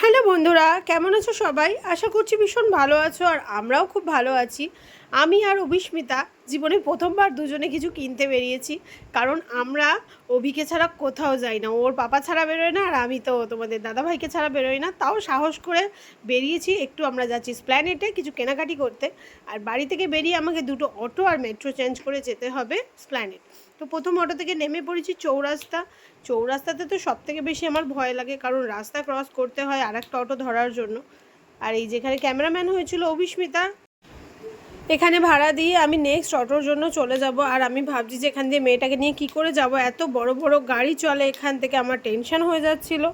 Hello বন্ধুরা, কেমন আছো সবাই? আশা করছি ভীষণ ভালো আছো আর আমরাও খুব ভালো আছি। আমি আর অভিস্মিতা জীবনে প্রথমবার দুজনে কিছু কিনতে বেরিয়েছি। কারণ আমরা অভিকে ছাড়া কোথাও যাই না। ওর পাপা ছাড়া বেরোয় না আর আমি তো তোমাদের দাদাভাইকে ছাড়া বেরোই না। তাও সাহস করে বেরিয়েছি। একটু আমরা যাচ্ছি স্প্ল্যানেটে কিছু কেনাকাটি করতে। আর বাড়ি থেকে বেরিয়ে আমাকে দুটো অটো আর মেট্রো চেঞ্জ করে যেতে হবে স্প্ল্যানেট তো প্রথম অটো থেকে নেমে পড়েছি চৌরাস্তা। চৌরাস্তাতে তো সব থেকে বেশি আমার ভয় লাগে। কারণ রাস্তা ক্রস করতে হয় আর একটা অটো ধরার জন্য। আর এই যেখানে ক্যামেরাম্যান হয়েছিল অভিস্মিতা এখানে ভাড়া দিয়ে আমি নেক্সট অটোর জন্য চলে যাব। আর আমি ভাবছি যে এখান দিয়ে মেয়েটাকে নিয়ে কি করে যাব? এত বড় বড় গাড়ি চলে এখান থেকে, আমার টেনশন হয়ে যাচ্ছিল।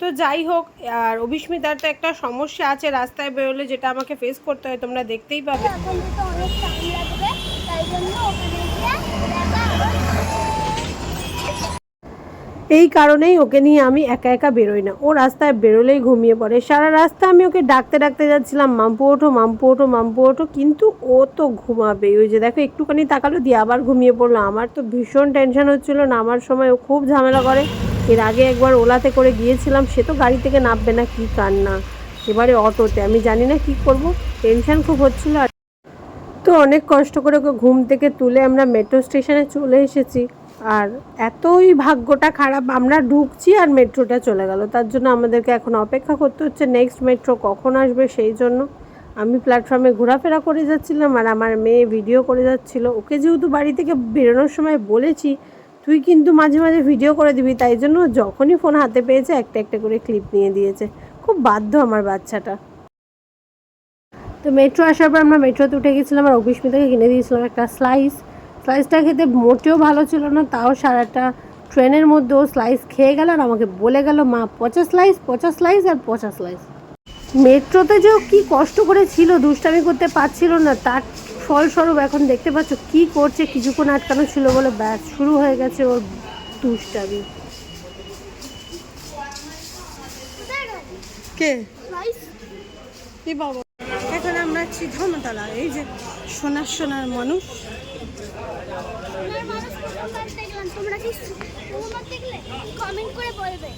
তো যাই হোক, আর অভিস্মিতার তো একটা সমস্যা আছে রাস্তায় বেরোলে, যেটা আমাকে ফেস করতে হয়, তোমরা দেখতেই পাবে। তাই জন্য ওখানে গিয়ে দেখা হবে। এই কারণেই ওকে নিয়ে আমি একা একা বেরোই না। ও রাস্তায় বেরোলেই ঘুমিয়ে পড়ে। সারা রাস্তা আমি ওকে ডাকতে ডাকতে যাচ্ছিলাম, মাম্পু, ওঠো মাম্পু ওঠো মাম্পু, ওঠো। কিন্তু ও তো ঘুমাবে। ওই যে দেখো, একটুখানি তাকালো দিয়ে আবার ঘুমিয়ে পড়ল। আমার তো ভীষণ টেনশন হচ্ছিল, নামার সময় ও খুব ঝামেলা করে। এর আগে একবার ওলাতে করে গিয়েছিলাম, সে তো গাড়ি থেকে নামবে না, কি কান্না। এবারে অটোতে, আমি জানি না কি করব। টেনশন খুব হচ্ছিল। তো অনেক কষ্ট করে ওকে ঘুম থেকে তুলে আমরা মেট্রো স্টেশনে চলে এসেছি। আর এতই ভাগ্যটা খারাপ, আমরা ঢুকছি আর মেট্রোটা চলে গেল। তার জন্য আমাদেরকে এখন অপেক্ষা করতে হচ্ছে নেক্সট মেট্রো কখন আসবে সেই জন্য। আমি প্ল্যাটফর্মে ঘোরাফেরা করে যাচ্ছিলাম আর আমার মেয়ে ভিডিও করে যাচ্ছিল। ওকে যেহেতু বাড়ি থেকে বেরোনোর সময় বলেছি, তুই কিন্তু মাঝে মাঝে ভিডিও করে দিবি, তাই জন্য যখনই ফোন হাতে পেয়েছে, একটা একটা করে ক্লিপ নিয়ে দিয়েছে। খুব বাধ্য আমার বাচ্চাটা। তো মেট্রো আসার পর আমরা মেট্রোতে উঠে গেছিলাম আর অভিস্মিতাকে কিনে দিয়েছিলাম একটা স্লাইস স্লাইসটা খেতে মোটেও ভালো ছিল না তাও সারাটা ট্রেনের মধ্যে ও স্লাইস খেয়ে গেল আর আমাকে বলে গেল মা পচা স্লাইস পচা স্লাইস আর পচা স্লাইস। মেট্রোতে যে ও কি কষ্ট করে ছিল দুষ্টামি করতে পারছিল না তার ফলস্বরূপ এখন দেখতে পাচ্ছ কি করছে কিছুক্ষণ আটকানো ছিল বলে ব্যাস শুরু হয়ে গেছে ওর দুষ্টামি। কে? এখানে আমরা আছি ধর্মতলা এই যে সোনার সোনার মানুষ। সোনার মানুষ প্রথমবার দেখলাম। তোমরা কি প্রথমবার দেখলে? Comment করে বলবে।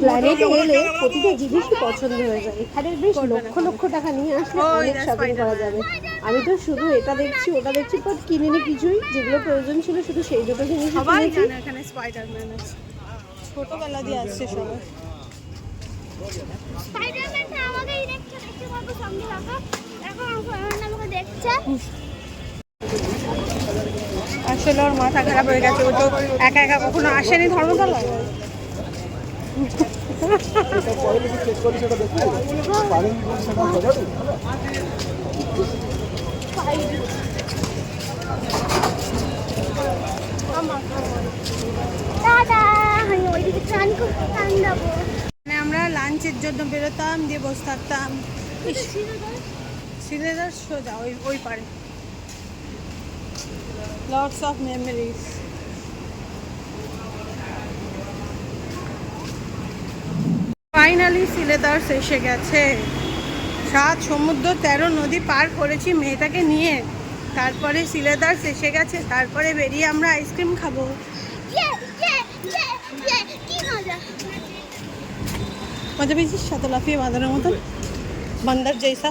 প্ল্যানেটে এলে প্রতিটা জিনিসই পছন্দ হয়ে যায় এখানে বেশ লক্ষ লক্ষ টাকা নিয়ে আসলে অনেক শপিং করা যাবে আমি তো শুধু এটা দেখছি ওটা দেখছি বাট কিনিনি কিছুই যেগুলো প্রয়োজন ছিল শুধু সেই দুটো জিনিস সবাই জানে এখানে স্পাইডারম্যান আছে ছোটবেলা দিয়ে আসছে সবাই Spider-Man-টা আমাকেই দেখছে, দেখতে পাবো সঙ্গে থাকো। এখন আমাকে দেখছে। আসলে ওর মাথা খারাপ হয়ে গেছে ও তো একা একা কখনো আসেনি ধর্মতলায়। মানে আমরা লাঞ্চের জন্য বেরোতাম দিয়ে বসে থাকতাম। সিলেদার সোজা ওই ওই পারে। লটস অফ মেমোরিজ ফাইনালি সিলেদার্স এসে গেছে। সাত সমুদ্র তেরো নদী পার করেছি মেয়েটাকে নিয়ে। তারপরে সিলেদার্স এসে গেছে তারপরে বেরিয়ে আমরা আইসক্রিম খাব। মজা। পেয়েছিস? সাথে লাফিয়ে বাঁধানোর মতন? বান্দার জৈসা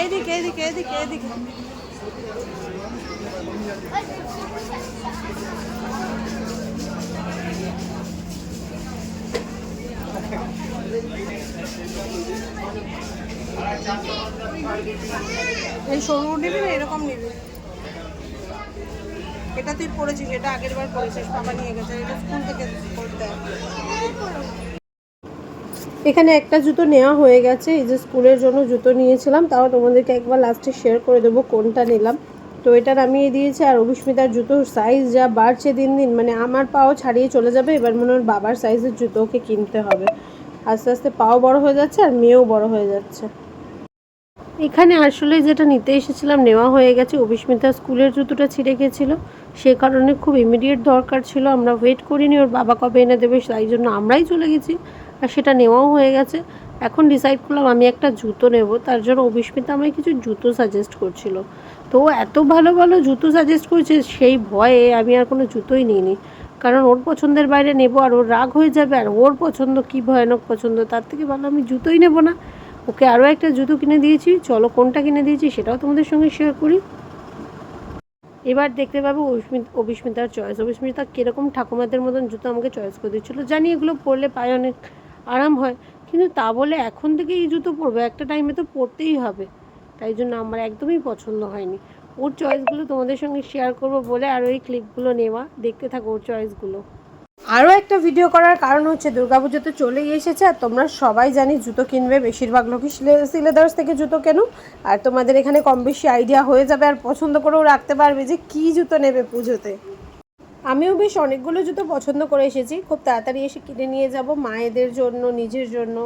এইদিকে এইদিকে এইদিকে এইদিকে এই সরু নিবি না, এরকম নিবি? এটা তুই পড়েছিস, এটা আগের বার পড়েছিস, বাবা নিয়ে গেছে, এটা স্কুল থেকে পড়তে। এখানে একটা জুতো নেওয়া হয়ে গেছে। এই যে স্কুলের জন্য জুতো নিয়েছিলাম, তাও তোমাদেরকে একবার লাস্টে শেয়ার করে দেবো কোনটা নিলাম। তো এটা নামিয়ে দিয়েছে আর অভিস্মিতার জুতোর সাইজ যা বাড়ছে দিন দিন মানে আমার পাও ছাড়িয়ে চলে যাবে, এবার মনে হয় বাবার সাইজের জুতো ওকে কিনতে হবে। আস্তে আস্তে পাও বড় হয়ে যাচ্ছে আর মেয়েও বড় হয়ে যাচ্ছে। এখানে আসলে যেটা নিতে এসেছিলাম, নেওয়া হয়ে গেছে। অভিস্মিতা স্কুলের জুতোটা ছিঁড়ে গেছিল। সে কারণে খুব ইমিডিয়েট দরকার ছিল। আমরা ওয়েট করিনি, ওর বাবা কবে এনে দেবে তাই জন্য আমরাই চলে গেছি। আর সেটা নেওয়াও হয়ে গেছে। এখন ডিসাইড করলাম আমি একটা জুতো নেব। তার জন্য অভিস্মিতা আমায় কিছু জুতো সাজেস্ট করছিল। তো এত ভালো ভালো জুতো সাজেস্ট করেছে, সেই ভয়ে আমি আর কোনো জুতোই নিইনি। কারণ ওর পছন্দের বাইরে নেব আর ওর রাগ হয়ে যাবে আর ওর পছন্দ কি ভয়ানক পছন্দ, তার থেকে ভালো আমি জুতোই নেব না। ওকে আরও একটা জুতো কিনে দিয়েছি। চলো কোনটা কিনে দিয়েছি সেটাও তোমাদের সঙ্গে শেয়ার করি। এবার দেখতে পাবো অভিস্মিত অভিস্মিতার চয়েস অভিস্মিতা কীরকম ঠাকুমাদের মতন জুতো আমাকে চয়েস করে দিচ্ছিল। জানি এগুলো পরলে পায়ে অনেক আরাম হয়। কিন্তু তা বলে এখন থেকে এই জুতো পরবো, একটা টাইমে তো পরতেই হবে। তাই জন্য আমার একদমই পছন্দ হয়নি। ওর চয়েসগুলো তোমাদের সঙ্গে শেয়ার করব বলে আর ওই ক্লিপগুলো নেওয়া। দেখতে থাকো ওর চয়েসগুলো আরও একটা ভিডিও করার কারণ হচ্ছে দুর্গাপুজো তো চলেই এসেছে আর তোমরা সবাই জানি জুতো কিনবে, বেশিরভাগ লোকই সিলেদার্স থেকে জুতো কেনো আর তোমাদের এখানে কম বেশি আইডিয়া হয়ে যাবে আর পছন্দ করেও রাখতে পারবে যে কী জুতো নেবে পুজোতে। আমিও বেশ অনেকগুলো জুতো পছন্দ করে এসেছি। খুব তাড়াতাড়ি এসে কিনে নিয়ে যাব মায়েদের জন্য নিজের জন্য।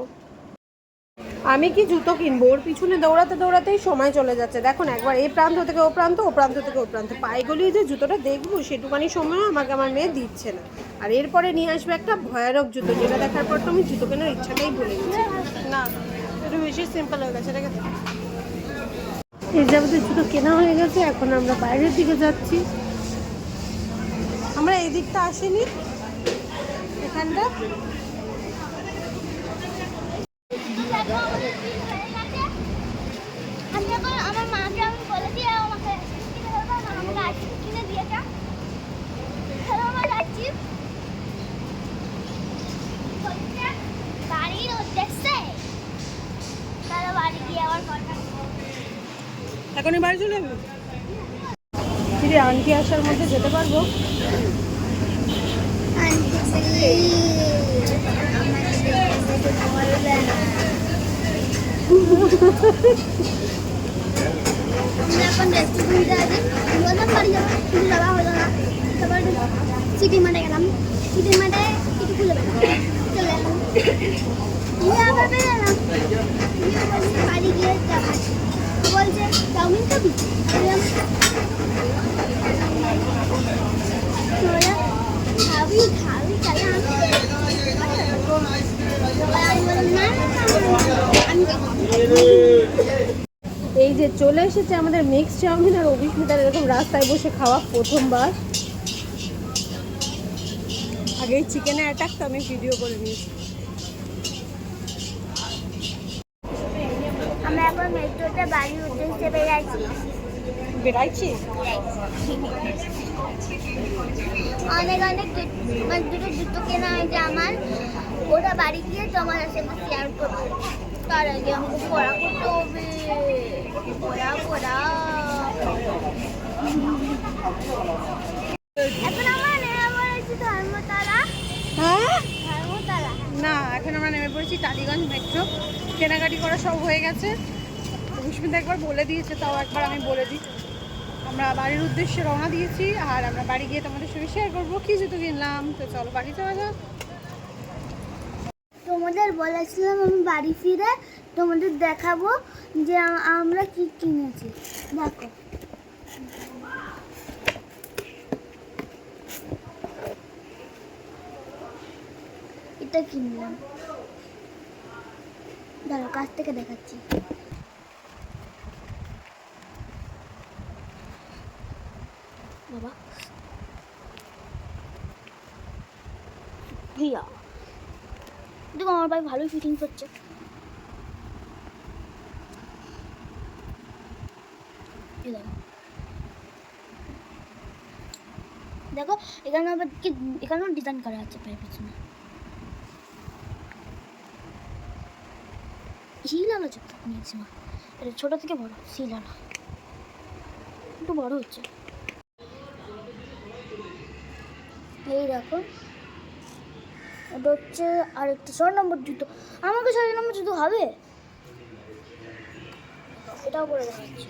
আমি কি জুতো কিনবো? ওর পিছনে দৌড়াতে দৌড়াতেই সময় চলে যাচ্ছে। দেখুন একবার এই প্রান্ত থেকে ও প্রান্ত ও প্রান্ত থেকে ও প্রান্ত। পায়ে গলিয়ে যে জুতোটা দেখব সেটুকানি সময় আমাকে আমার মেয়ে দিচ্ছে না। আর এরপরে নিয়ে আসবে একটা ভয়ানক জুতো যেটা দেখার পর তো আমি জুতো কেনার ইচ্ছাটাই ভুলে গেছি। না একটু বেশি সিম্পল হয়ে গেছে এটাকে এই যাবতীয় জুতো কেনা হয়ে গেছে এখন আমরা বাইরের দিকে যাচ্ছি। এই দিকটা আসিনি। এখানটা। এখন বাড়ি চলে যাবে ফিরে আন্টি আসার মধ্যে যেতে পারব আমরা এখন রেস্টুরেন্টে আছি বললাম বাড়ি যাব কিন্তু যাওয়া হলো না তারপর সিটি মাঠে গেলাম সিটি মাঠে কিছু খুলে পেলাম চলে এলাম দিয়ে আবার বেরোলাম দিয়ে বলছি বাড়ি গিয়ে যাব বলছে চাউমিন খাবি বললাম বললাম, খাবি খাবি তাহলে আমি আমি বললাম না না না, আমি খাব না।" এই যে চলে এসেছে আমাদের মিক্স চাউমিন আর অভিস্মিতার এরকম রাস্তায় বসে খাওয়া প্রথমবার। আগে চিকেনে অ্যাটাক তো আমি ভিডিও করে নিয়েছি। আমরা এখন মেট্রোতে বাড়ির উদ্দেশ্যে বেরাচ্ছি বেড়াইছি? অনেক অনেক মানে দুটো জুতো কেনা হয়েছে আমার। ওটা বাড়ি গিয়ে তোমার সাথে শেয়ার করব। আমাকে পড়া করতে হবে পড়া পড়া এখন আমরা নেমে পড়েছি ধর্মতলা হ্যাঁ ধর্মতলা না এখন আমরা নেমে পড়েছি টালিগঞ্জ মেট্রো কেনাকাটি করা সব হয়ে গেছে। সুস্মিতা একবার বলে দিয়েছে তাও একবার আমি বলে দিই। আমরা বাড়ির উদ্দেশ্যে রওনা দিয়েছি আর আমরা বাড়ি গিয়ে তোমাদের সঙ্গে শেয়ার করব। কি জুতো কিনলাম? তো চলো বাড়ি যাওয়া যাক তোমাদের বলেছিলাম আমি বাড়ি ফিরে তোমাদের দেখাবো যে আমরা কি কিনেছি। দেখো। এটা কিনলাম। দাঁড়ো কাছ থেকে দেখাচ্ছি বাবা ভিয়া দেখো আমার ভাই ভালোই ফিটিং করছে। দেখো। এখানে আবার কি, এখানেও ডিজাইন করা আছে পায়ের পিছনে। শিলালা জুতো নিয়েছি মা। এটা ছোটো থেকে বড় শিলালা একটু বড় হচ্ছে। এই দেখো ওটা হচ্ছে আর একটা ছয় নম্বর জুতো। আমাকে ছয় নম্বর জুতো হবে? এটাও করে দেখাচ্ছি।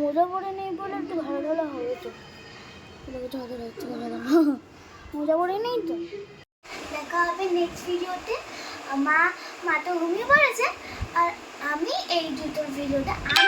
মোজা পরে নেই বলে একটু ভালো ভালো হবে তো ভালো একটু ভালো মোজা পরে নেই তো? দেখা হবে নেক্সট ভিডিওতে মা মা তো ঘুমিয়ে পড়েছে। আর আমি এই জুতোর ভিডিওটা আমি